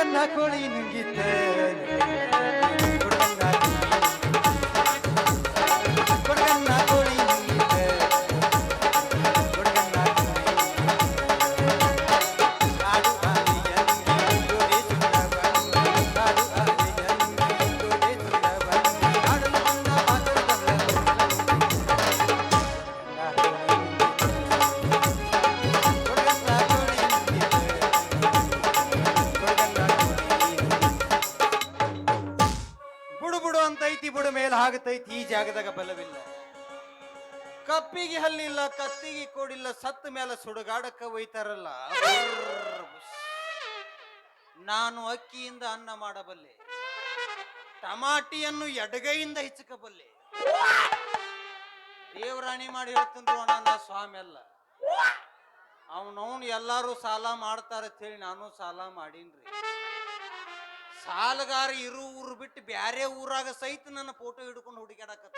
ಹುಡುಗನ್ನ ಕೋಳಿ ನುಂಗಿತ್ತ ಹಾಗತೈತಿ ಈ ಜಾಗದಾಗ ಬಲವಿಲ್ಲ. ಕಪ್ಪಿಗೆ ಹಲ್ಲಿಲ್ಲ, ಕತ್ತಿಗೆ ಕೊಡಿಲ್ಲ, ಸತ್ತ ಮೇಲೆ ಸುಡುಗಾಡಕ್ಕ ಒಯ್ತಾರಲ್ಲ ನಾನು ಅಕ್ಕಿಯಿಂದ ಅನ್ನ ಮಾಡಬಲ್ಲೆ. ಟಮಾಟಿಯನ್ನು ಎಡಗೈಯಿಂದ ಹಿಚ್ಚಕಬಲ್ಲೆ ದೇವರಾಣಿ ಮಾಡಿ ಹೇಳ್ತಂದ್ರು ನನ್ನ ಸ್ವಾಮಿ ಅಲ್ಲ. ಅವನವನು ಎಲ್ಲಾರು ಸಾಲ ಮಾಡ್ತಾರ ಹೇಳಿ ನಾನು ಸಾಲ ಮಾಡೀನ್ರಿ. ಸಾಲಗಾರ ಇರು ಊರು ಬಿಟ್ಟು ಬ್ಯಾರೆ ಊರಾಗ ಸಹಿತ ನನ್ನ ಫೋಟೋ ಹಿಡ್ಕೊಂಡು ಹುಡುಗಾಡಕತ್ತ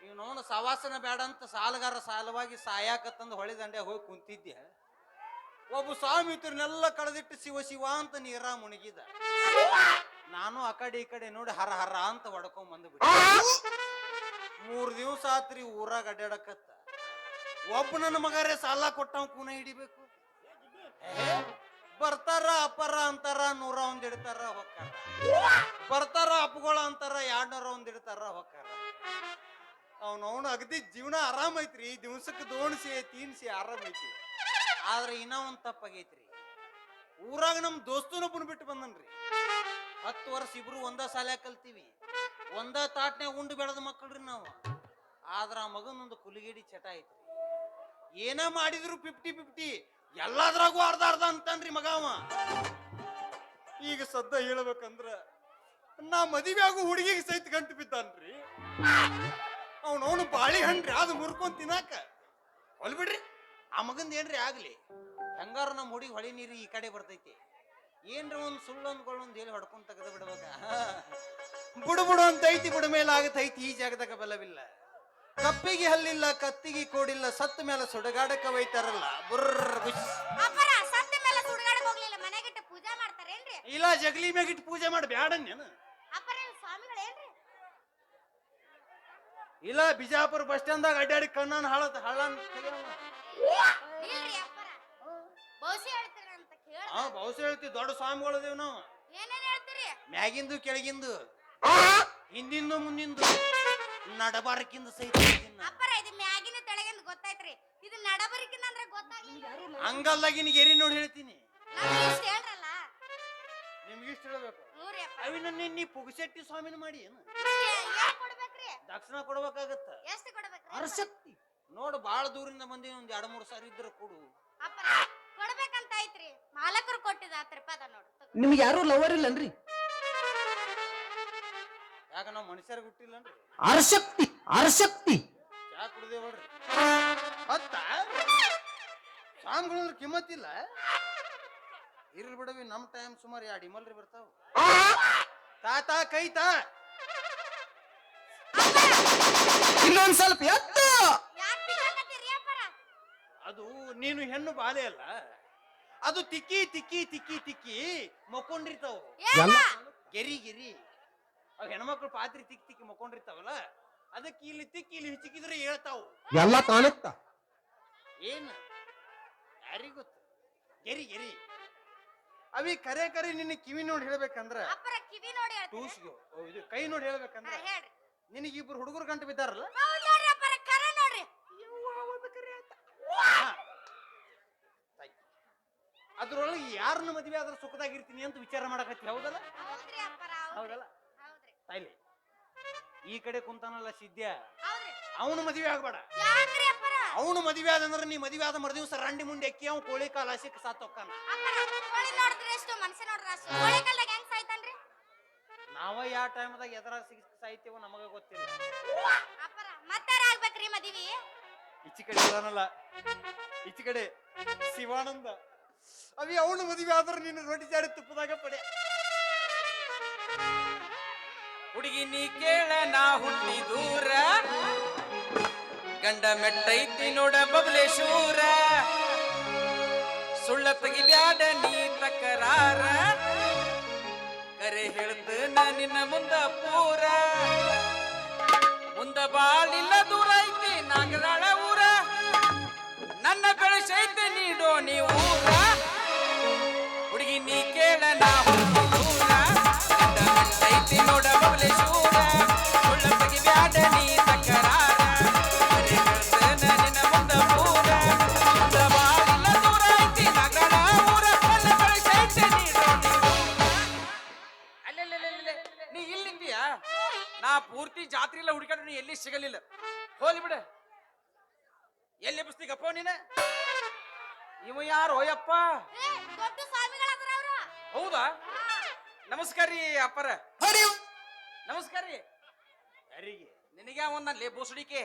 ನೀವು ನೋಡ ಸವಾಸನ ಬೇಡ ಅಂತ ಸಾಲಗಾರ ಸಾಲವಾಗಿ ಸಾಯಾಕತ್ತಂದು ಹೊಳೆ ದಂಡೆ ಹೋಗಿ ಕುಂತಿದ್ದೆ. ಒಬ್ಬ ಸ್ವಾಮಿತ್ರನೆಲ್ಲ ಕಳೆದಿಟ್ಟು ಶಿವ ಶಿವ ಅಂತ ನೀರ ಮುಣಗಿದ. ನಾನು ಆ ಕಡೆ ಈ ಕಡೆ ನೋಡಿ ಹರ ಹರ ಅಂತ ಹೊಡ್ಕೊಂಡ್ ಬಂದ್ಬಿಟ್ಟು. ಮೂರ್ ದಿವಸ ಆತ್ರಿ ಊರಾಗ ಅಡ್ಡಾಡಕತ್ತ ಒಬ್ಬ ನನ್ನ ಮಗರೇ ಸಾಲ ಕೊಟ್ಟವ್ ಕೂನ ಹಿಡಿಬೇಕು? ಬರ್ತಾರ ಅಪ್ಪರ ಅಂತಾರ ನೂರ ಒಂದ್ ಇಡ್ತಾರ ಹೊಕ್ಕಾರ ಬರ್ತಾರ ಅಪ್ಪಗಳ ಅಂತಾರ ಎರಡ್ನೂರ ಒಂದ್ ಇಡ್ತಾರ ಹೊಕ್ಕಾರ ಅವನವನು ಅಗದಿ ಜೀವನ ಆರಾಮ ಐತ್ರಿ ದಿವ್ಸಕ್ಕೆ ದೋಣಿಸಿ, ತೀನ್ಸಿ ಆರಾಮ ಐತಿ. ಆದ್ರೆ ಇನ್ನ ಒಂದ್ ತಪ್ಪಾಗೈತ್ರಿ. ಊರಾಗ ನಮ್ ದೋಸ್ತನೊಬ್ಬನ ಬಿಟ್ಟು ಬಂದನ್ರಿ. ಹತ್ತು ವರ್ಷ ಇಬ್ರು ಒಂದ ಸಾಲ್ಯಾಗ ಕಲ್ತೀವಿ. ಒಂದ ತಾಟ್ನ್ಯಾಗ ಉಂಡು ಬೆಳೆದ ಮಕ್ಕಳ್ರಿ ನಾವು. ಆದ್ರ ಆ ಮಗನೊಂದು ಕುಲಿಗೇಡಿ ಚಟ ಐತ್ರಿ. ಏನ ಮಾಡಿದ್ರು ಫಿಫ್ಟಿ ಫಿಫ್ಟಿ ಎಲ್ಲಾದ್ರಾಗೂ ಅರ್ಧ ಅರ್ಧ ಅಂತನ್ರಿ ಮಗ ಅವ. ಈಗ ಸದ್ದ ಹೇಳ್ಬೇಕಂದ್ರ ನಾ ಮದುವೆ ಆಗು ಹುಡುಗಿಗೆ ಸಹಿತ ಗಂಟು ಬಿದ್ದಾನ್ರಿ. ಅವನವನು ಬಾಳಿ ಹಣ್ರಿ ಅದು ಮುರ್ಕೊಂಡ್ ತಿನ್ನಾಕ. ಹೊಲ್ ಬಿಡ್ರಿ ಆ ಮಗಂದ ಏನ್ರಿ ಆಗ್ಲಿ? ಹೆಂಗಾರ ನಮ್ಮ ಹುಡುಗಿ ಹೊಳಿ ನೀರು ಈ ಕಡೆ ಬರ್ತೈತಿ. ಏನ್ರಿ ಒಂದು ಸುಳ್ಳು ಅಂದ್ಕೊಳ್ಳೊಂದ್ ಹೇಳಿ ಹೊಡ್ಕೊಂಡ್ ತೆಗೆದು ಬಿಡ್ಬೇಕ? ಬುಡು ಬುಡು ಅಂತ ಐತಿ ಬುಡ ಮೇಲೆ ಆಗತೈತಿ ಈ ಜಾಗದಾಗ ಬಲವಿಲ್ಲ. ಕಪ್ಪಿಗೆ ಹಲ್ಲಿಲ್ಲ ಕತ್ತಿಗೆ ಕೋಡಿಲ್ಲ ಸತ್ತ ಮೇಲೆ ಸುಡಗಾಡಕ್ಕೆ ಒಯ್ತಾರಲ್ಲ ಬುರ್ರ್ ಬುಷ್. ಅಪ್ಪರ ಸತ್ತ ಮೇಲೆ ಸುಡುಗಾಡಕ್ ಹೋಗ್ಲಿಲ್ಲ ಮನೆಗಿಟ್ಟು ಪೂಜಾ ಮಾಡ್ತಾರೇನ್ರಿ? ಇಲ್ಲ ಜಗಲಿ ಮ್ಯಾಗಿಟ್ಟು ಪೂಜೆ ಮಾಡಿ ಬ್ಯಾಡನ್ನೇನು ಅಪ್ಪರ ಇವ್ ಸ್ವಾಮಿಗಳೇನ್ರಿ? ಇಲ್ಲ ಬಿಜಾಪುರ ಬಸ್ ಸ್ಟ್ಯಾಂಡ್ದಾಗ ಅಡ್ಡಾಡಿ ಕಣ್ಣನ್ ಹಳದ ಹಳ್ಳನ್ ಇಲ್ರಿ ಅಪ್ಪರ ಬಹುಶಃ ಹೇಳ್ತೀರ ಅಂತ ಕೇಳ ಹಾ ಬಹುಶಃ ಹೇಳ್ತೀವಿ ದೊಡ್ಡ ಸ್ವಾಮಿಗಳದೇವ್ ನಾವು. ಏನೇನ್ ಹೇಳ್ತೀರಿ? ಮ್ಯಾಗಿಂದು ಕೆಳಗಿಂದು ಹಿಂದಿಂದು ಮುಂದಿಂದು. ನಡಬಾರಕಿಂದ ಸಹಿತ ಇದೀನಿ. ಅಪ್ಪರ ಇದು ಮ್ಯಾಗಿನ ತೆಳಗಿಂದ ಗೊತ್ತಾಯ್ತ್ರಿ. ಇದು ನಡಬರಿಕಿನ ಅಂದ್ರೆ ಗೊತ್ತಾಗ್ಲಿಲ್ಲ. ಹಂಗಲ್ದಾಗಿನ ಗೆರಿ ನೋಡಿ ಹೇಳ್ತೀನಿ. ನಮ್ಗೆ ಇಷ್ಟ ಹೇಳ್ರಲ್ಲ? ನಿಮ್ಗೆ ಇಷ್ಟ ಹೇಳ್ಬೇಕು? ಹ್ಞೂರಿ ಅಪ್ಪ. ಅವಿನ ನೀ ಪುಗಸೆಟ್ಟಿ ಸ್ವಾಮಿನ ಮಾಡಿ ಏನು? ಏನ್ ಕೊಡ್ಬೇಕ್ರಿ? ದಕ್ಷಿಣ ಕೊಡ್ಬೇಕಾಗತ್ತ? ಎಷ್ಟು ಕೊಡ್ಬೇಕ್ರಿ? ಅರಶಕ್ತಿ. ನೋಡು ಬಾಳ ದೂರಿಂದ ಬಂದಿ ಒಂದ್ ಎರಡ್ ಮೂರ್ ಸಾರಿ ಇದ್ರ ಕೊಡು. ಅಪ್ಪರ ಕೊಡ್ಬೇಕಂತ ಐತ್ರಿ. ಮಾಲಕರು ಕೊಟ್ಟಿದ ಹತ್ತು ರೂಪಾಯಿ ಅದ ನೋಡು. ನಿಮ್ಗೆ ಯಾರು ಲವರ್ ಇಲ್ಲನ್ರಿ? ಯಾಕ ನಾವ್ ಹುಟ್ಟಿಲ್ಲನ್ರಿ. ಅರಶಕ್ತಿ ಅರಶಕ್ತಿ. ಚಾ ಕುಡ್ದೇವಲ್ರಿ ಹತ್ತ ಸ್ವಾಮಿಗಳಂದ್ರ ಕಿಮ್ಮತ್ತಿಲ್ಲ ಇರ್ಲಿ ಬಿಡವಿ ನಮ್ ಟೈಮ್ ಸುಮಾರು ಎರಡು ಇಮಲ್ರಿ ಬರ್ತಾವ. ತಾತ ಕೈ ತಾ. ಇನ್ನೊಂದ್ ಸ್ವಲ್ಪ ಎತ್ತು. ಅದು ನೀನು ಹೆಣ್ಣು ಬಾಲೆ ಅಲ್ಲ. ಅದು ತಿಕ್ಕಿ ತಿಕ್ಕಿ ತಿಕ್ಕಿ ತಿಕ್ಕಿ ಮಕ್ಕೊಂಡಿರ್ತಾವ. ಗೆರಿ ಗೆರಿ. ಅವ್ ಹೆಣ್ಮಕ್ಳು ಪಾತ್ರಿ ತಿಕ್ಕಿ ತಿಕ್ಕಿ ಮಕ್ಕೊಂಡಿರ್ತಾವಲ್ಲ ಅದಕ್ಕೆ ಇಲ್ಲಿ ತಿಕ್ಕಿ ಇಲ್ಲಿ ಹಿಚ್ಚಿಕಿದ್ರೆ ಹೇಳ್ತಾವು. ಎಲ್ಲ ಕಾಣುತ್ತ? ಏನ್? ಯಾರಿಗ್ ಗೊತ್ತು? ಗೆರಿ ಗೆರಿ. ಅವಿ ಕರೆ ಕರೆ ನಿನ್ನ ಕಿವಿ ನೋಡಿ ಹೇಳ್ಬೇಕಂದ್ರ. ಅಪ್ಪರ ಕಿವಿ ನೋಡಿ ಹೇಳ್ತೀರಿ ಟೂಸ್ಗೆ ಇದು ಕೈ ನೋಡಿ ಹೇಳ್ಬೇಕಂದ್ರ. ಹೇಳ್ರಿ. ನಿನಗೆ ಇಬ್ರು ಹುಡುಗರು ಗಂಟು ಬಿದ್ದಾರಲ್ಲ? ಹೌದ್ ನೋಡ್ರಿ ಅಪ್ಪರ ಕರೆ ನೋಡ್ರಿ. ಅದ್ರೊಳಗೆ ಯಾರನ್ನ ಮದ್ವೆ ಆದ್ರೆ ಸುಖದಾಗಿರ್ತೀನಿ ಅಂತ ವಿಚಾರ ಮಾಡಕತ್ತಿ ಹೌದಲ್ಲ? ಹೌದ್ರಿ ಅಪ್ಪರ ಹೌದಲ್ಲ? ತಾಯ್ಲಿ ಈ ಕಡೆ ಕುಂತಾನಲ್ಲ ಸಿದ್ಯ ಹೌದ್ರಿ. ಅವನು ಮದುವೆ ಆಗ್ಬೇಡ. ಅವನು ಮದುವೆ ಆದಂದ್ರೆ ನೀ ಮದುವೆ ಆದ ಮರದಿವಸ ರಂಡಿ ಮುಂಡಿ ಅಕ್ಕಿ ಅವ್ನು ಕೋಳಿ ಕಾಲ ಸಿಕ್ಕ ಸಾಯ್ತಾನ್ರಿ? ನಾವ ಯಾವ ಟೈಮ್ದಾಗ ಎದರ ಸಿಕ್ಕ ಸಾಯ್ತೀವೋ ನಮಗ ಗೊತ್ತಿಲ್ಲ. ಈಚಿ ಕಡೆ ಇದಾನಲ್ಲ ಈಚ ಕಡೆ ಶಿವಾನಂದ. ಅವಿ ಅವಳು ಮದುವೆ ಆದ್ರೆ ನೀನು ರೊಟ್ಟಿ ಜಾಡಿ ತುಪ್ಪದಾಗ ಪಡೆ. ಹುಡುಗಿ ನೀ ಕೇಳ, ನಾ ಹುಟ್ಟಿ ದೂರ. ಗಂಡ ಮೆಟ್ಟೈತಿ ನೋಡ ಬಬಲೇಶೂರ ಸುಳ್ಳ ತೆಗಿಬ್ಯಾಡ ನೀ ತಕರಾರ. ಕರೆ ಹೇಳ್ತನ ನಿನ್ನ ಮುಂದ ಪೂರ. ಮುಂದ ಬಾಳಿಲ್ಲ ದೂರ ಐತಿ ನಾಗರಾಳ ಊರ. ನನ್ನ ಬೆಳೆಸೈತೆ ನೀಡೋ ನೀ ಎಲ್ಲಿ ನೀನೆ? ಇವ ಯಾರು? ಅಯ್ಯಪ್ಪ. ಹೌದಾ? ನಮಸ್ಕಾರ ರೀ ಅಪ್ಪರ. ನಮಸ್ಕಾರ ರೀ. ಯಾರಿಗೆ ನಿನಗೆ ಒಂದಲ್ಲಿ ಬೂಸಡಿಕೆ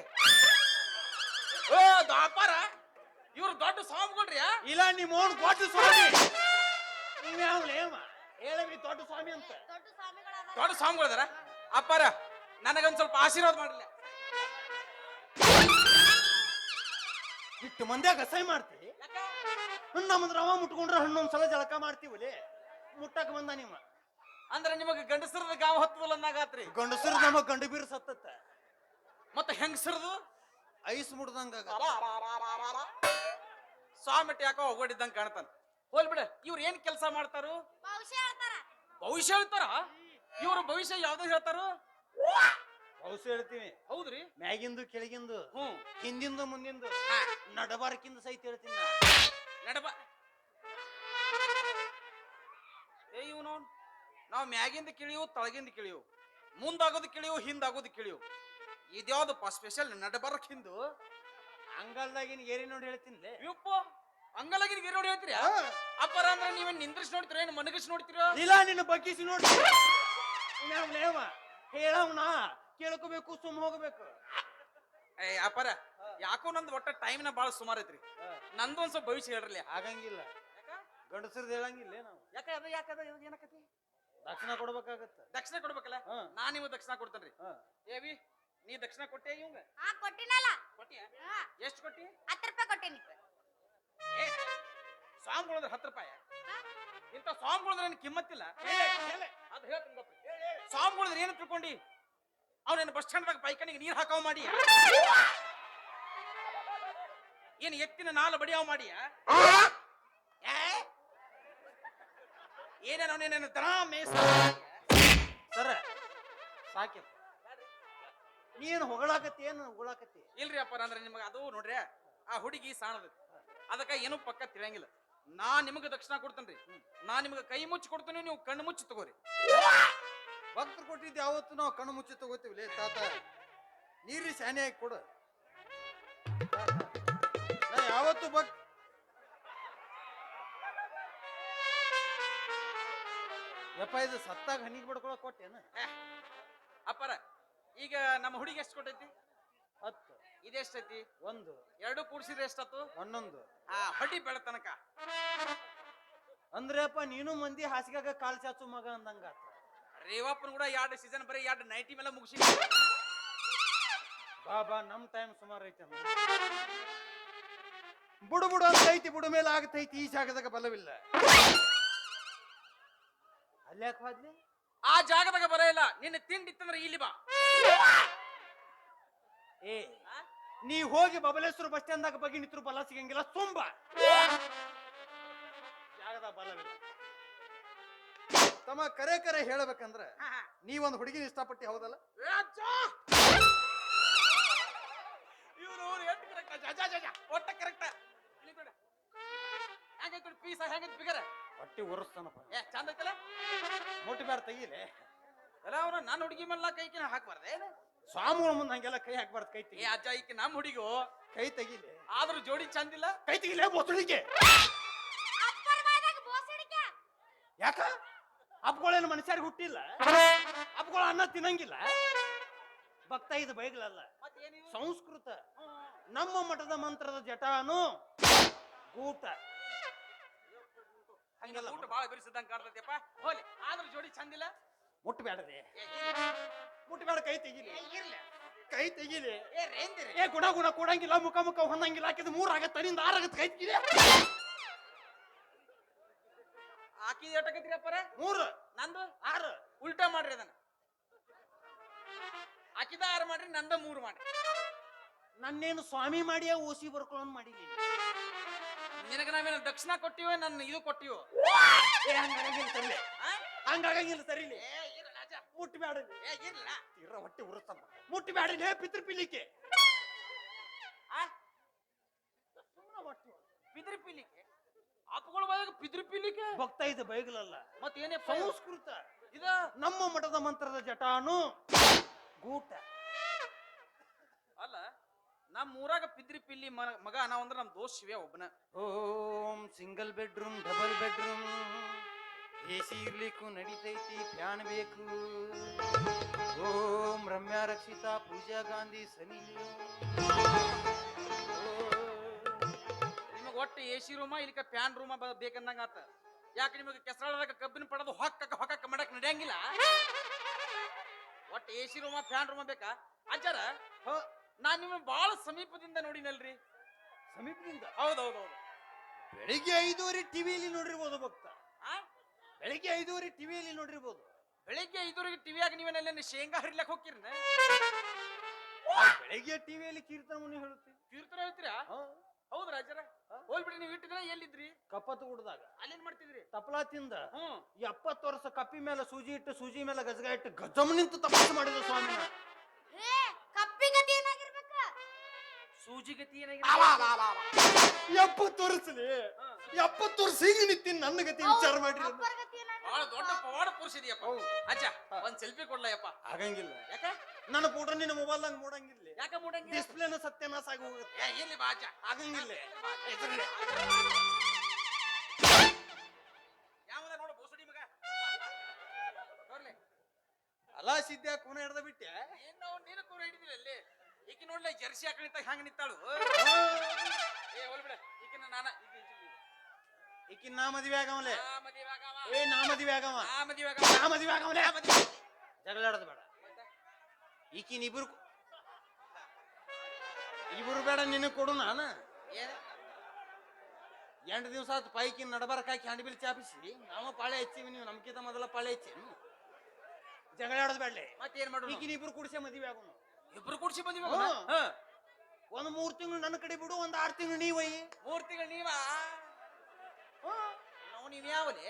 ಓ ಅಪ್ಪಾರ. ಇವ್ರು ದೊಡ್ಡ ಸ್ವಾಮಿಗಳ್ರಿ ಇಲ್ಲ ನಿಮ್ಮ ಓನ್ ದೊಡ್ಡ ಸ್ವಾಮಿ. ಲೇಮ? ಹೇಳವಿ ದೊಡ್ಡ ಸ್ವಾಮಿ ಅಂತ. ದೊಡ್ಡ ಸ್ವಾಮಿಗಳಾದ್ರ. ದೊಡ್ಡ ಸ್ವಾಮಿಗಳದಾರ? ಅಪ್ಪಾರ ನನಗೊಂದ್ ಸ್ವಲ್ಪ ಆಶೀರ್ವಾದ ಮಾಡಲಿ. ಇಟ್ಟು ಮಂದ್ಯಾಗ ಅಸಹ್ಯ ಮಾಡ್ತಿ? ನಮ್ಮದ್ರ ಅವ ಮುಟ್ಕೊಂಡ್ರೆ ಹನ್ನೊಂದ್ ಸಲ ಜಳಕ ಮಾಡ್ತೀವಲ್ಲಿ ಮುಟ್ಟಕ್ ಬಂದ ನಿಮ್ಮ ಅಂದ್ರೆ ನಿಮಗೆ ಗಂಡಸರದ ಗಾವ ಹತ್ತದಲ್ಲ ಅಂದಾಗಾತ್ರಿ? ಗಂಡಸರ ನಮ್ಮ ಗಂಡು ಬೀರ್ ಸತ್ತತ್ತ. ಮತ್ತೆ ಹೆಂಗಸರದು? ಐಸ್ ಮುಡ್ದಂಗ ಸ್ವಾಮಿಟ್ ಯಾಕೋ ಹೋಗೋಡಿದ್ದಂಗೆ ಕಾಣ್ತಾನ. ಹೋಲ್ ಬಿಡ ಇವ್ರು ಏನ್ ಕೆಲಸ ಮಾಡ್ತಾರು? ಭವಿಷ್ಯ ಹೇಳ್ತಾರ. ಭವಿಷ್ಯ ಹೇಳ್ತಾರ? ಇವ್ರ ಭವಿಷ್ಯ ಯಾವ್ದು ಹೇಳ್ತಾರು? ಹೌಸ್ ಹೇಳ್ತೀನಿ. ಹೌದ್ರಿ? ಮ್ಯಾಗಿಂದು ಕೆಳಗಿಂದು ಹ್ಮ್ ಹಿಂದಿಂದು ಮುಂದಿಂದು ಹಾ. ನಡಬಾರಕಿಂದ ಸಹಿತ ಹೇಳ್ತೀನಿ ನಾ. ನಡಬ ಏ ಇವನು ನಾವು ಮ್ಯಾಗಿಂದ ಕಿಳಿಯು ತಳಗಿಂದ ಕಿಳಿಯು ಮುಂದಾಗೋದು ಕಿಳಿಯು ಹಿಂದಾಗೋದು ಕಿಳಿಯು. ಇದ್ಯಾವ್ದಪ್ಪ ಸ್ಪೆಷಲ್ ನಡಬಾರಕ್ ಹಿಂದು ಅಂಗಲ್ದಾಗಿನ ಏರಿ ನೋಡಿ ಹೇಳ್ತೀನಿ ಯಪ್ಪ ಅಂಗಲಾಗಿನ ಗಿರಿ ನೋಡಿ ಹೇಳ್ತೀರಿ? ಅಪ್ಪರ ಅಂದ್ರೆ ನೀವೇನ್ ನಿಂದ್ರಿಸಿ ನೋಡ್ತೀರ ಏನು ಮನಗಿಸಿ ನೋಡ್ತೀರ? ಇಲ್ಲ ನಿನ್ನ ಬಗ್ಗಿಸಿ ನೋಡಿ ಹೇಳವ್ನ? ಕೇಳ್ಕೋಬೇಕು ಸುಮ್ ಹೋಗ್ಬೇಕು. ಏ ಅಪಾರ ಯಾಕೋ ನಂದು ಒಟ್ಟ ಟೈಮ್ನ ಭಾಳ ಸುಮಾರು ಐತ್ರಿ. ನಂದು ಒಂದ್ ಸ್ವಲ್ಪ ಭವಿಷ್ಯ ಹೇಳ್ರಲ್ಲ ಆಗಂಗಿಲ್ಲ. ಗಂಡಸರ್ದು ಹೇಳಂಗಿಲ್ಲ ನಾವು ಯಾಕ ಅದ ಯಾಕದ ಏನಕತಿ? ದಕ್ಷಿಣ ಕೊಡ್ಬೇಕಾಗತ್ತ. ದಕ್ಷಿಣ ಕೊಡ್ಬೇಕಲ್ಲ? ಹಾ. ನಾ ನಿಮ್ಗೆ ದಕ್ಷಿಣ ಕೊಡ್ತೇನ್ರಿ. ಹಾ. ಏವಿ ನೀ ದಕ್ಷಿಣ ಕೊಟ್ಟೆ ಇವಂಗ? ಹಾ ಕೊಟ್ಟಿನಲ್ಲ. ಕೊಟ್ಟಿಯ? ಹಾ. ಎಷ್ಟು ಕೊಟ್ಟಿ? ಹತ್ತು ರೂಪಾಯಿ ಕೊಟ್ಟಿನಿ. ಏ ಸ್ವಾಮಿಗಳಂದ್ರೆ ಹತ್ತು ರೂಪಾಯಿ? ಇಂಥ ಸ್ವಾಮಿಗಳಂದ್ರೆ ನನ್ ಕಿಮ್ಮತ್ತಿಲ್ಲ. ಅದು ಹೇಳ್ತೀನಿ ಗೊತ್ತು ಸ್ವಾಮಿಗಳಂದ್ರೆ ಏನು ತಿಳ್ಕೊಂಡಿ? ಅವ್ನೇನು ಬಸ್ ಸ್ಟ್ಯಾಂಡ್ದಾಗ ಬೈಕನಿಗೆ ನೀರ್ ಹಾಕಾವ್ ಮಾಡಿ ಏನು ಎತ್ತಿನ ನಾಲ್ ಬಡಿಯಾವ್ ಮಾಡಿಯ ಏನೇನು ಅವನೇನೇನು ದನ ಮೇಸ ಸರ ಸಾಕೆ ನೀನ್ ಹೊಗಳಾಕತ್ತಿ ಏನು ಹೊಗಳಾಕತ್ತಿ ಇಲ್ರಿ ಅಪ್ಪ ಅಂದ್ರೆ ನಿಮಗೆ ಅದು ನೋಡ್ರಿ ಆ ಹುಡುಗಿ ಸಾಣದ ಅದಕ್ಕ ಏನು ಪಕ್ಕ ತಿಳಿಯಂಗಿಲ್ಲ ನಾ ನಿಮಗೆ ದಕ್ಷಿಣ ಕೊಡ್ತೇನ್ರಿ ನಾ ನಿಮಗೆ ಕೈ ಮುಚ್ಚಿ ಕೊಡ್ತೇನೆ ನೀವು ಕಣ್ಣು ಮುಚ್ಚಿ ತಗೋರಿ ಭಕ್ತರು ಕೊಟ್ಟಿದ್ದು ಯಾವತ್ತು ನಾವು ಕಣ್ಣು ಮುಚ್ಚಿ ತಗೋತೀವಿ. ತಾತ ನೀರಿ ಶಾನೆ ಹಾಕಿ ಕೊಡು. ನಾ ಯಾವತ್ತು ಭಕ್ತ ಯಪ್ಪ ಇದು ಸತ್ತಾಗ ಹನಿಗೆ ಬಡ್ಕೊಳಕ್ ಕೊಟ್ಟೇನ ಅಪ್ಪರ ಈಗ ನಮ್ಮ ಹುಡುಗಿ ಎಷ್ಟು ಕೊಟ್ಟೈತಿ? ಹತ್ತು. ಇದೆಷ್ಟೈತಿ ಒಂದು. ಎರಡು ಕೂಡಿಸಿದ್ರೆ ಎಷ್ಟತ್ತು? ಹನ್ನೊಂದು. ಆ ಹೊಟ್ಟಿ ಬೆಳ ತನಕ. ಅಂದ್ರೆ ಅಪ್ಪ ನೀನು ಮಂದಿ ಹಾಸಿಗಾಗ ಕಾಲ್ ಚಾಚು ಮಗ ಅಂದಂಗ ರೇವಪ್ಪನ ಕೂಡ ಎರಡು ಸೀಸನ್ ಬರೀ ಎರಡು ನೈಟಿ ಮೇಲೆ ಮುಗಿಸಿ ಬಾ ಬಾ ನಮ್ ಟೈಮ್ ಸುಮಾರು ಐತೆ ಬುಡು ಬುಡು ಅಂತ ಐತಿ ಬುಡು ಮೇಲೆ ಆಗತೈತಿ ಈ ಜಾಗದಾಗ ಬಲವಿಲ್ಲ. ಅಲ್ಯಾಕ್ ಹೋದ್ಲಿ? ಆ ಜಾಗದಾಗ ಬರ ಇಲ್ಲ. ನಿನ್ನ ತಿಂಡಿ ಇತ್ತಂದ್ರೆ ಇಲ್ಲಿ ಬಾ. ಏ ನೀ ಹೋಗಿ ಬಬಲೇಶ್ವರ ಬಸ್ ಸ್ಟ್ಯಾಂಡ್ದಾಗ ಬಗ್ಗೆ ನಿಂತರು ಬಲ ಸಿಗಂಗಿಲ್ಲ ತುಂಬಾ ಜಾಗದ ಬಲವಿಲ್ಲ. ತಮ್ಮ ಕರೆ ಕರೆ ಹೇಳ್ಬೇಕಂದ್ರ ನೀವೊಂದು ಹುಡುಗಿನ ಇಷ್ಟಪಟ್ಟಿ ಹೌದಲ್ಲ? ಇವ್ರು ಎಷ್ಟು ಕರೆಕ್ಟ್ ಜಜ ಜಜ ಒಟ್ಟ ಕರೆಕ್ಟ್ ಹೆಂಗೈತಿ ಪೀಸ ಹೆಂಗೈತಿ ಬಿಗರ? ಹೊಟ್ಟಿ ಉರ್ಸ್ತಾನಪ್ಪ. ಏ ಚಂದ ಐತಲ್ಲ? ಮುಟ್ಟಿ ಬೇಡ ತೆಗೀಲೆ. ಎಲ್ಲ ಅವ್ರ ನನ್ನ ಹುಡುಗಿ ಮೇಲೆ ಕೈಕಿನ ಹಾಕ್ಬಾರ್ದೆ ಏನು? ಸ್ವಾಮಿಗಳ ಮುಂದೆ ಹಂಗೆಲ್ಲ ಕೈ ಹಾಕ್ಬಾರ್ದು ಕೈ ಏ ತೆಗಿ ಅಜ್ಜ ಈಕೆ ನಮ್ಮ ಹುಡುಗಿಗೂ ಕೈ ತೆಗಿಲಿ. ಆದ್ರೂ ಜೋಡಿ ಚಂದಿಲ್ಲ? ಕೈ ತೆಗಿಲೇ ಬೋಸಡಿಗೆ ಅಪ್ಪರ ಬಾದಾಗ ಬೋಸಡಿಕೆ ಯಾಕ ಹಬ್ಗಳೇನು ಮನುಷ್ಯರಿಗೆ ಹುಟ್ಟಿಲ್ಲ? ಅಪ್ಪಗಳ ಅನ್ನ ತಿನ್ನಂಗಿಲ್ಲ. ಭಕ್ತ ಇದು ಮತ್ತೇನಿದು ಸಂಸ್ಕೃತ. ನಮ್ಮ ಮಠದ ಮಂತ್ರದ ಜಟಾನು ಹಂಗೆಲ್ಲ ಊಟ ಭಾಳ ಬಿರಿಸಿದಂಗೆ ಕಾಣ್ತೈತಿಯಪ್ಪ ಹೋಲಿ ಆದ್ರೂ ಜೋಡಿ ಚಂದಿಲ್ಲ? ಮುಟ್ಬೇಡದೆ ಮುಟ್ಬೇಡ ಕೈ ತೆಗಿಲಿ. ಕೈ ತೆಗಿಲಿ. ಏ ಗುಣ ಗುಣ ಕೊಡಂಗಿಲ್ಲ ಮುಖ ಮುಖ ಹೊಂದಂಗಿಲ್ಲ ಹಾಕಿದ್ ಮೂರ್ ಆಗತ್ತೆ ತನಿಂದ ಆರ್ ಆಗತ್ತ ಕೈ ತೆಗಿಲಿ. ಆಕಿ ಎಷ್ಟಕತ್ರಿ ಅಪ್ಪರ ಮೂರು. ನಂದು? ಆರು. ಉಲ್ಟಾ ಮಾಡ್ರಿ ಅದನ್ನ. ಆಕಿದ ಆರು ಮಾಡ್ರಿ ನಂದ ಮೂರು ಮಾಡ್ರಿ. ನನ್ನೇನು ಸ್ವಾಮಿ ಮಾಡಿಯ ಓಸಿ ಬರ್ಕೊಳ್ಳೋನ್ ಮಾಡಿಲಿ ನಿನಗ ನಾವೇನ ದಕ್ಷಿಣ ಕೊಟ್ಟಿವ ನನ್ನ ಇದು ಕೊಟ್ಟಿವೋ? ಏ ಹಂಗಾಗಂಗಿಲ್ಲ ಸರಿಲೆ ಹಂಗಾಗಂಗಿಲ್ಲ ಇರ ರಾಜ ಮುಟ್ಬೇಡ ಏ ಇರ್ಲ ತೀರ ಹೊಟ್ಟೆ ಮುಟ್ಟಿ ಬ್ಯಾಡ್ರಿ ಲೇ ಪಿತೃ ಪಿಲಿಕೆ. ಆ? ಪಿದ್ರಿ ಪಿಲಿಕೆ? ಅಪ್ಪಗಳ ಬಾಯಾಗ ಪಿದ್ರಿ ಪಿಲಿಕೆ? ಭಕ್ತ ಇದೆ ಬೈಗಲಲ್ಲ. ಮತ್ತೇನೇ ಸಂಸ್ಕೃತ. ಇದ? ನಮ್ಮ ಮಠದ ಮಂತ್ರದ ಜಟಾನು ಗೂಟ. ಅಲ್ಲ ನಮ್ಮ ಊರಾಗ ಪಿದ್ರಿ ಪಿಲ್ಲಿ ಮಗ ನಾವ್ ಅಂದ್ರೆ ನಮ್ ದೋಷ ಶಿವೆ ಒಬ್ಬನ. ಓಂ single bedroom double bedroom. A C ಇರ್ಲಿಕ್ಕೂ ನಡೀತೈತಿ ಫ್ಯಾನ್ ಬೇಕು. ಓಂ ರಮ್ಯಾ ರಕ್ಷಿತಾ ಪೂಜಾ ಗಾಂಧಿ ಸನಿ ಒಟ್ಟು ಎ ಸಿ ರೂಮ ಇಲ್ಲಿಕ ಫ್ಯಾನ್ ರೂಮ ಬೇಕಂದಂಗ ಆತ. ಯಾಕೆ ನಿಮಗೆ ಕೆಸರಾಳದಾಗ ಕಬ್ಬಿನ ಪಡದು ಹೊಕ್ಕಕ್ಕೆ ಹೊಕ್ಕಕ್ಕೆ ಮಾಡಕ್ ನಡೆಯಂಗಿಲ್ಲ? ಒಟ್ಟು ಎ ಸಿ ರೂಮ ಫ್ಯಾನ್ ರೂಮ ಬೇಕಾ? ಅಜ್ಜಾರ ನಾನು ನಿಮ್ಮ ಬಹಳ ಸಮೀಪದಿಂದ ನೋಡಿನಲ್ರಿ. ಸಮೀಪದಿಂದ? ಹೌದೌದೌದು. ಬೆಳಿಗ್ಗೆ ಐದೂವರೆ ಟಿವಿಯಲ್ಲಿ ನೋಡಿರ್ಬೋದು ಭಕ್ತ. ಆ? ಬೆಳಿಗ್ಗೆ ಐದೂವರೆ ಟಿವಿಯಲ್ಲಿ ನೋಡಿರ್ಬೋದು. ಬೆಳಿಗ್ಗೆ ಐದೂವರೆಗೆ ಟಿವಿಯಾಗ ನೀವೇನೆಲ್ಲ ಶೇಂಗಾ ಹರಿಲಕ್ ಹೋಗ್ತಿರ್ನೆ? ಬೆಳಿಗ್ಗೆ ಟಿವಿಯಲ್ಲಿ ಕೀರ್ತನವನ್ನು ಹೇಳುತ್ತೆ ಕೀರ್ತನ ರಾಜರ? ಹೋಲ್ಬಿಡಿ ನೀವು ಇಟ್ಟಿದ್ರೆ ಎಲ್ಲಿದ್ರಿ? ಕಪ್ಪತ್ತು ಕುಡ್ದಾಗ ಅಲ್ಲೇನ್ ಮಾಡ್ತಿದ್ರಿ? ತಪಲಾ ತಿಂದ. ಹ್ಮ್ ಎಪ್ಪತ್ತು ವರ್ಷ ಕಪ್ಪಿ ಮೇಲೆ ಸೂಜಿ ಇಟ್ಟು ಸೂಜಿ ಮೇಲೆ ಗಜಗ ಇಟ್ಟು ಗಜಮ್ ನಿಂತು ತಪಸ್ಸು ಮಾಡಿದ ಸ್ವಾಮಿ. ಹೇ ಕಪ್ಪಿ ಗತಿ ಏನಾಗಿರ್ಬೇಕ? ಎಪ್ಪತ್ತು ವರ್ಷಲಿ ಎಪ್ಪತ್ತು ವರ್ಷ ಹಿಂಗ್ ನಿಂತೀನಿ ನನ್ನ ಗತಿ ವಿಚಾರ ಮಾಡ್ರಿ. ಅಂತ. ಅಪ್ಪರ ಗತಿ ಏನಾಗಿರ್ಬೇಕು? ಬಹಳ ದೊಡ್ಡ ಪವಾಡ ಪುರುಷ ಇದೆಯಪ್ಪ. ಅಜ್ಜ ಒಂದ್ ಸೆಲ್ಫಿ ಕೊಡ್ಲಯಪ್ಪ ಆಗಂಗಿಲ್ಲ ಯಾಕ? ನನ್ನ ಫೋಟೋ ನಿನ್ನ ಮೊಬೈಲ್ ನಂಗೆ ಮೂಡಂಗಿಲ್ಲ ಯಾಕೆ ಮೂಡಂಗಿಲ್ಲ? ಡಿಸ್ಪ್ಲೇನ ಸತ್ಯನಾಶ ಆಗಿ ಹೋಗುತ್ತೆ ಏ ಇಲ್ಲಿ ಬಾಜ. ಆಗಂಗಿಲ್ಲ ಆಗಂಗಿಲ್ಲ ಯಾವದ ನೋಡು ಬೋಸಡಿ ಮಗ. ನೋಡ್ಲಿ. ಅಲಾ ಸಿದ್ಧ ಕೂನ ಹಿಡ್ದ ಬಿಟ್ಟೆ. ಏನೋ ನೀನು ಕೂರ ಹಿಡಿದಿಲ್ಲ ಅಲ್ಲಿ ಈಕಿ ನೋಡ್ಲಿ ಜರ್ಸಿ ಹಾಕಿ ನಿಂತಾಗ ಹಂಗ ನಿಂತಾಳು? ಏ ಹೋಲ್ಬಿಡ ಈಕಿನ ನಾನ ಈಕಿ ನಾ ಮದ್ವೆ ಆಗವಲೆ. ಆ. ಏ ನಾ ಮದ್ವೆ ಆಗವ. ಆ ಮದುವೆ ಆಗವ. ನಾ ಮದ್ವೆ ಆಗವಲೆ. ಜಗಳ ಆಡೋದು ಬೇಡ. ಈಕಿನ ಇಬ್ರು ಇಬ್ರು ಬೇಡ ನಿನಗೆ ಕೊಡು ನಾನು? ಎಂಟು ದಿವಸ ಆತು ಪೈಕಿ ನಡಬಾರಕ ಹಾಕಿ ಹಂಡಿ ಬಿಲ್ ಚಾಪಿಸಿ. ನಾವು ಪಾಳೆ ಹಚ್ಚಿವಿ ನೀವು ನಮ್ಕಿಂತ ಮೊದಲ ಪಾಳೆ ಹಚ್ಚಿ. ಜಗಳ ಆಡೋದು ಬೇಡ ಮತ್ತೇನ್ ಮಾಡೋಣ ಈಗಿನ ಇಬ್ರು ಕುಡಿಸಿ ಮದುವೆ ಆಗೋನು. ಇಬ್ರು ಕುಡಿಸಿ ಮದುವೆ. ಆಗೋಣ? ಒಂದ್ ಮೂರ್ ತಿಂಗಳು ನನ್ನ ಕಡೆ ಬಿಡು ಒಂದ್ ಆರ್ ತಿಂಗಳು ನೀವ್ ಒಯ್ಯಿ. ಮೂರ್ ತಿಂಗಳು ನೀವ? ನಾವು ನೀವ್ ಯಾವಲೆ?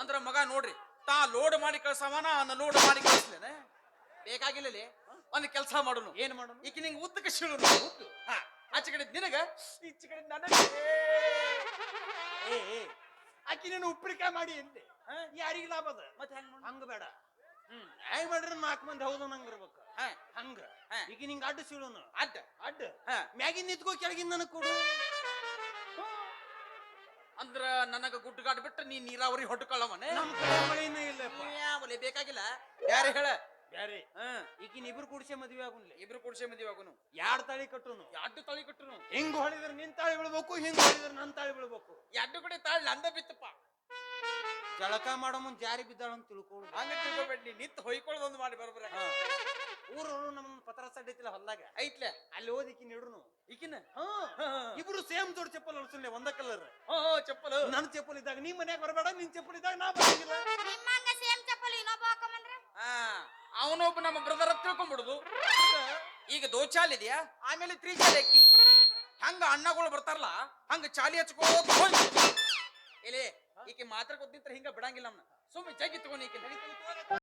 ಅಂದ್ರ ಮಗ ನೋಡ್ರಿ ತಾ ಲೋಡ್ ಮಾಡಿ ಕಳ್ಸವನ ಅನ್ನ ಲೋಡ್ ಮಾಡಿ ಕಳಿಸ್ಲೇನೆ. ಬೇಕಾಗಿಲ್ಲಲೆ? ಒಂದ್ ಕೆಲಸ ಮಾಡೋನು. ಏನ್ ಮಾಡೋಣ ಈಗ ನಿಂಗೆ ಉದ್ದಕ್ಕೆ ಶಿಳು ಹಾ ಆಚೆ ಕಡೆ ನಿನಗ? ಈಚೆ ಕಡೆ ನನಗೆ? ಏ ಏ ಆಕಿ ನೀನು ಉಪ್ಪಿನಕಾಯಿ ಮಾಡಿ ಎಂದೆ? ಹಾ? ಯಾರಿಗ ಲಾಭ ಅದ? ಮತ್ತೆ ಹೆಂಗ್? ಹಂಗ ಬೇಡ. ಹ್ಮ್. ಹೆಂಗ್ ಮಾಡ್ರಿ ನಾಲ್ಕು ಮಂದಿ ಹೌದು ನಂಗ ಇರ್ಬೇಕು. ಹಾ. ಹಂಗ. ಹಾ. ಈಗ ನಿಂಗ ಅಡ್ಡ ಸೀಳುನು ಅಡ್ಡ? ಅಡ್ಡ. ಹಾ. ಮ್ಯಾಗಿನ್ ನಿಂತ್ಕೋ ಕೆಳಗಿಂದ ನನಗೆ ಕೊಡು. ಅಂದ್ರ ನನಗ ಗುಡ್ಡಗಾಡ್ ಬಿಟ್ಟು ನೀ ನೀರಾವರಿ ಹೊಟ್ಟುಕೊಳ್ಳವನೆ ನಮ್ ಕಡೆ ಮಳೆನ ಇಲ್ಲಪ್ಪ. ಯಾವಲೆ ಬೇಕಾಗಿಲ್ಲ. ಯಾರು ಹೇಳ? ಬ್ಯಾರೆ. ಹಾ ಈಗಿನ ಇಬ್ರು ಕುಡಿಸೆ ಮದ್ವೆ ಆಗುನ್ಲೆ ಇಬ್ರು ಕೂಡ್ಸೆ ಮದ್ವೆ ಆಗುನು. ಯಾರ್ ತಾಳಿ ಕಟ್ಟುನು? ಎರಡು ತಾಳಿ ಕಟ್ಟುನು? ಹಿಂಗ್ ಹೊಳಿದ್ರೆ ನಿನ್ ತಾಳಿ ಬೀಳ್ಬೇಕು ಹಿಂಗ್ ಹೊಳಿದ್ರೆ ನನ್ ತಾಳಿ ಬೀಳ್ಬೇಕು. ಎರಡು ಕಡೆ ತಾಳ್ ನಂದ ಬಿತ್ತಪ್ಪ ಜಳಕ ಮಾಡೋ ಮುಂದ್ ಜಾರಿ ಬಿದ್ದಾಳ ಅಂತ ತಿಳ್ಕೊಳ್ಳು ಹಂಗ ತಿಳ್ಕೊಬೇಡಿ ನಿಂತ್ ಹೊಯ್ಕೊಳ್ಳೋದೊಂದು ಮಾಡಿ ಬರೋಬ್ರ ಊರು ನಮ್ಮ ಪತ್ರ ಸಡ್ಡೈತಿಲ್ಲ ಹೊಲ್ದಾಗ. ಐತ್ಲೆ. ಅಲ್ಲಿ ಓದಿಕ್ಕಿ ನಿಡ್ರುನು ಈಕಿನ? ಹಾ. ಇಬ್ರು ಸೇಮ್ ದೊಡ್ಡ ಚಪ್ಪಲ್ ಹೊಲ್ಸಲ್ಲೆ ಒಂದ ಕಲರ್ ಹೋ ಚಪ್ಪಲ್. ನನ್ ಚಪ್ಪಲ್ ಇದ್ದಾಗ ನೀ ಮನ್ಯಾಗ ಬರಬೇಡ ನಿನ್ ಚಪ್ಪಲ್ ಇದ್ದಾಗ ನಾ ಬರಂಗಿಲ್ಲ ನಿಮ್ಮಂಗ ಸೇಮ್ ಚಪ್ಪಲಿ ಇನ್ನೊಬ್ಬ ಹಾಕೊಂಬಂದ್ರ? ಹಾ. ಅವನೊಬ್ಬ ನಮ್ಮ ಬ್ರದರ್ ತಿಳ್ಕೊಂಡ್ಬಿಡುದು. ಈಗ ದೋಚಾಲ್ ಇದೆಯಾ? ಆಮೇಲೆ ತ್ರಿಚಾಲ್ ಅಕ್ಕಿ. ಹಂಗ ಅಣ್ಣಗಳು ಬರ್ತಾರಲ್ಲ, ಹಂಗ ಚಾಲಿ ಹಚ್ಕೋತ ಈಕೆ ಮಾತ್ರ ಗೊತ್ತಿದ್ರೆ ಹಿಂಗ ಬಿಡಂಗಿಲ್ಲ ನಮ್ನ ಸುಮ್ಮನೆ ಜಗ್ಗಿ ತಗೊಂಡು ಈಕೆ